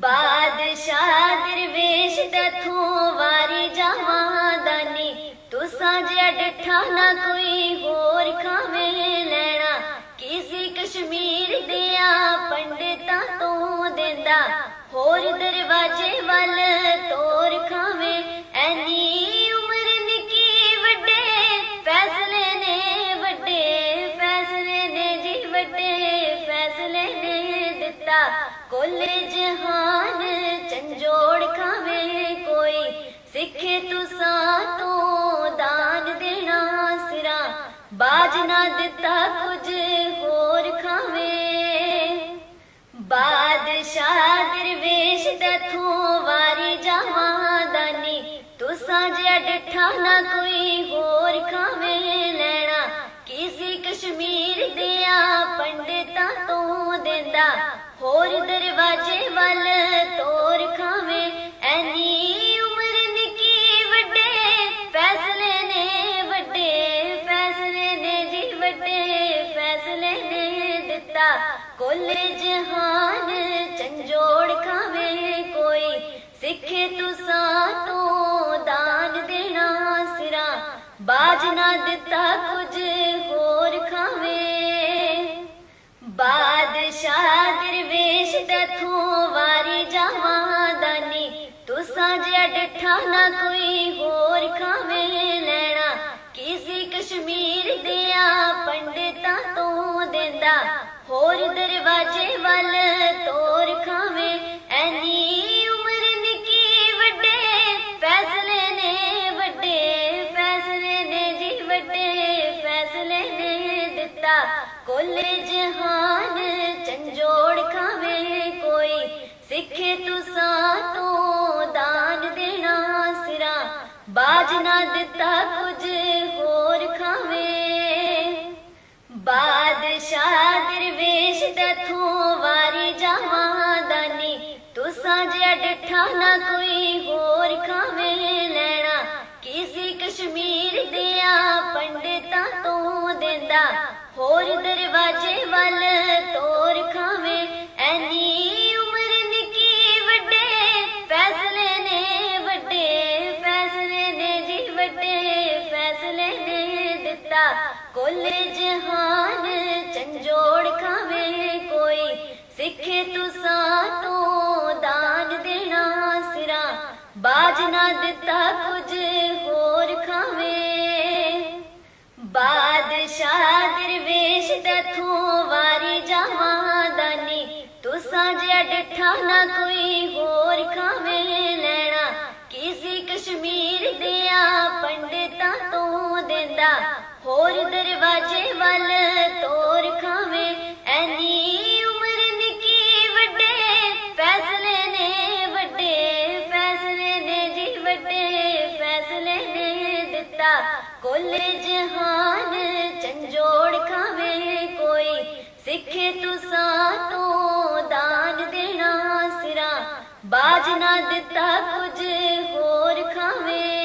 ਬਾਦਸ਼ਾਹ ਦਰਵੇਸ਼ ਤਥੋਂ ਵਾਰੀ ਜਾਵਾਂ ਦਾਨੀ। ਤੁਸਾਂ ਜਿਹਾ ਡਠਾ ਨਾ ਕੋਈ ਹੋਰ ਖਾਵੇ ਲੈਣਾ। ਕਿਸੇ ਕਸ਼ਮੀਰ ਦਿਆਂ ਪੰਡਿਤਾਂ ਤੋਂ ਦਿੰਦਾ। ਹੋਰ ਦਰਵਾਜ਼ੇ ਵੱਲ ਤੋਰ ਖਾਵੇ, ਐਨੀ ਦਿੱਤਾ ਕੁੱਲ ਜਹਾਨ ਚੰਜੋੜ ਖਾਵੇ ਕੋਈ। ਸਿੱਖੇ ਤੁਸਾਂ ਤੋਂ ਦਾਨ ਦੇਣਾ ਸਿਰਾਂ, ਬਾਜ ਨਾ ਦਿੱਤਾ ਕੁਝ ਹੋਰ ਖਾਵੇ। ਬਾਦਸ਼ਾਹ ਦਰਵੇਸ਼ ਤਥੋਂ ਵਾਰੀ ਜਾਵਾਂ ਦਾਨੀ, ਤੁਸਾਂ ਜਿਹਾ ਡਠਾ ਨਾ ਕੋਈ ਹੋਰ ਖਾਵੇਂ ਲੈਣਾ। ਹੋਰ ਦਰਵਾਜ਼ੇ ਵੱਲ ਤੋਰ ਖਾਵੇਂ। ਐਨੀ ਉਮਰ ਨਿੱਕੀ ਵੱਡੇ ਫੈਸਲੇ ਨੇ, ਵੱਡੇ ਫੈਸਲੇ ਨੇ ਜੀ, ਵੱਡੇ ਫੈਸਲੇ ਨੇ ਦਿੱਤਾ। ਕੁੱਲ ਜਹਾਨ ਚੰਜੋੜ ਖਾਵੇ ਕੋਈ, ਸਿੱਖੇ ਤੁਸਾਂ ਤੋਂ ਦਾਨ ਦੇਣਾ ਸਿਰਾਂ। ਬਾਜ ਨਾ ਦਿੱਤਾ ਕੁਝ ਤਥੋਂ ਵਾਰੀ ਜਾਵਾਂ ਦਾਨੀ। ਤੁਸਾਂ ਜਿਹਾ ਡਠਾ ਨਾ ਕੋਈ ਹੋਰ ਖਾਵੇ ਲੈਣਾ। ਕਿਸੇ ਕਸ਼ਮੀਰ ਦਿਆਂ ਪੰਡਿਤਾਂ ਤੋਂ ਦਿੰਦਾ। ਹੋਰ ਦਰਵਾਜ਼ੇ ਵੱਲ ਤੋਰ ਖਾਵੇ, ਐਨੀ ਕੁੱਲ ਜਹਾਨ ਚੰਜੋੜ ਖਾਵੇ ਕੋਈ। ਸਿੱਖੇ ਤੁਸਾਂ ਤੋਂ ਦਾਨ ਦੇਣਾ ਸਿਰਾਂ। ਬਾਜ ਨਾ ਦਿੱਤਾ ਕੁਝ ਹੋਰ ਖਾਵੇ। ਬਾਦਸ਼ਾਹ ਦਰਵੇਸ਼ ਤਥੋਂ ਵਾਰੀ ਜਾਵਾਂ ਦਾਨੀ। ਤੁਸਾਂ ਜਿਹਾ ਡਠਾ ਨਾ ਕੋਈ ਹੋਰ ਖਾਵੇਂ ਲੈਣਾ। ਕਿਸੇ ਕਸ਼ਮੀਰ ਹੋਰ ਦਰਵਾਜ਼ੇ ਵੱਲ ਤੋਰ ਖਾਵੇਂ। ਐਨੀ ਉਮਰ ਨਿੱਕੀ ਵੱਡੇ ਫੈਸਲੇ ਨੇ, ਵੱਡੇ ਫੈਸਲੇ ਨੇ ਜੀ, ਵੱਡੇ ਫੈਸਲੇ ਨੇ ਦਿੱਤਾ। ਕੁੱਲ ਜਹਾਨ ਚੰਜੋੜ ਖਾਵੇ, ਕੋਈ ਸਿੱਖੇ ਤੁਸਾਂ ਤੋਂ ਦਾਨ ਦੇਣਾ ਸਿਰਾ। ਬਾਜ ਨਾ ਦਿੱਤਾ ਤਥੋਂ ਵਾਰੀ ਜਾਵਾਂ ਦਾਨੀ। ਤੁਸਾਂ ਜਿਹਾ ਡਠਾ ਨਾ ਕੋਈ ਹੋਰ ਖਾਵੇਂ ਲੈਣਾ। ਕਿਸੇ ਕਸ਼ਮੀਰ ਦਿਆਂ ਪੰਡਿਤਾਂ ਤੋਂ ਦਿੰਦਾ। ਹੋਰ ਦਰਵਾਜ਼ੇ ਵੱਲ ਤੋਰ ਖਾਵੇਂ। ਐਨੀ ਉਮਰ ਨਿੱਕੀ ਵੱਡੇ ਫੈਸਲੇ ਨੇ, ਵੱਡੇ ਫੈਸਲੇ ਨੇ ਜੀ, ਵੱਡੇ ਫੈਸਲੇ ਨੇ ਦਿੱਤਾ। ਕੁੱਲ ਜਹਾਨ ਤੁਸਾਂ ਤੋਂ ਦਾਨ ਦੇਣਾ ਸਿਰਾਂ। ਬਾਜ ਨਾ ਦਿੱਤਾ ਕੁਝ ਹੋਰ ਖਾਵੇ।